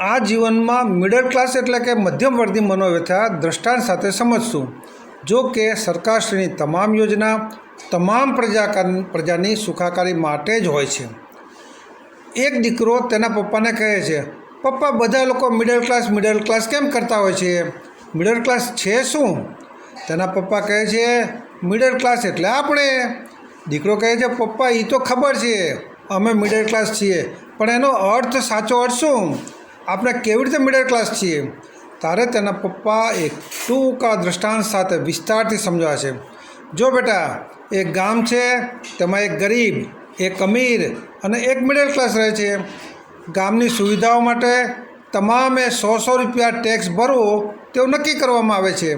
આ જીવનમાં middle class એટલે કે મધ્યમવર્ગની મનોવ્યથા દ્રષ્ટાંત સાથે સમજશું. જો કે સરકારશ્રીની તમામ યોજના તમામ પ્રજા પ્રજાની સુખાકારી માટે જ હોય છે. એક દીકરો તેના પપ્પાને કહે છે, પપ્પા, બધા લોકો મિડલ ક્લાસ મિડલ ક્લાસ કેમ કરતા હોય છે? મિડલ ક્લાસ છે શું? તેના પપ્પા કહે છે મિડલ ક્લાસ એટલે આપણે. દીકરો કહે છે, પપ્પા એ તો ખબર છે, અમે મિડલ ક્લાસ છીએ, પણ એનો અર્થ સાચો અર્થ શું? આપણે કેવી રીતે મિડલ ક્લાસ છીએ? તારે તેના પપ્પા એક ટૂંકા દૃષ્ટાંત સાથે વિસ્તારથી સમજાવે છે. જો બેટા, એક ગામ છે, તેમાં એક ગરીબ, એક અમીર અને એક મિડલ ક્લાસ રહે છે. ગામની સુવિધાઓ માટે તમામે સો સો રૂપિયા ટેક્સ ભરવો તેવું નક્કી કરવામાં આવે છે.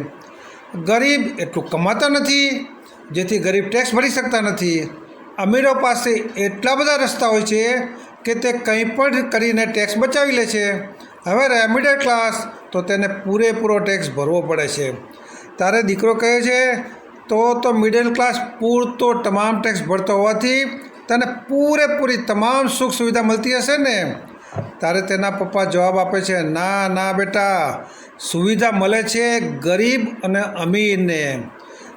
ગરીબ એટલું કમાતા નથી, જેથી ગરીબ ટેક્સ ભરી શકતા નથી. અમીરો પાસે એટલા બધા રસ્તા હોય છે કે તે કંઈ પણ કરીને ટેક્સ બચાવી લે છે. હવે મિડલ ક્લાસ તો તેને પૂરેપૂરો ટેક્સ ભરવો પડે છે. તારે દીકરો કહે છે, તો તો મિડલ ક્લાસ પૂરતો તમામ ટેક્સ ભરતો હોવાથી તને પૂરેપૂરી તમામ સુખ સુવિધા મળતી હશે ને? તારે તેના પપ્પા જવાબ આપે છે, ના ના બેટા. સુવિધા મળે છે ગરીબ અને અમીરને.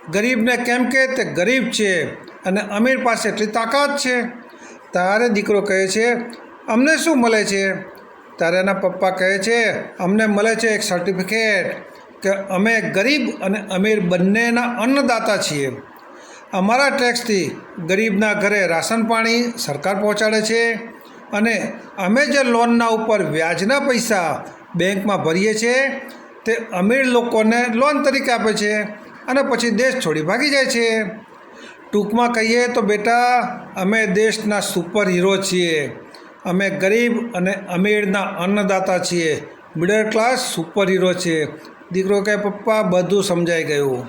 ગરીબને કેમ કે તે ગરીબ છે અને અમીર પાસે એટલી તાકાત છે. તારે દીકરો કહે છે, અમને શું મળે છે? તારે એના પપ્પા કહે છે, અમને મળે છે એક સર્ટિફિકેટ કે અમે ગરીબ અને અમીર બંનેના અન્નદાતા છીએ. અમારા ટેક્સથી ગરીબના ઘરે રાશન પાણી સરકાર પહોંચાડે છે અને અમે જે લોનના ઉપર વ્યાજના પૈસા બેંકમાં ભરીએ છીએ તે અમીર લોકોને લોન તરીકે આપે છે અને પછી દેશ છોડી ભાગી જાય છે. ટૂંકમાં કહીએ તો બેટા, અમે દેશના સુપર હીરો છીએ. અમે ગરીબ અને અમીરના અન્નદાતા છીએ. મિડલ ક્લાસ સુપર હીરો છીએ. દીકરો કહે, પપ્પા, બધું સમજાઈ ગયું.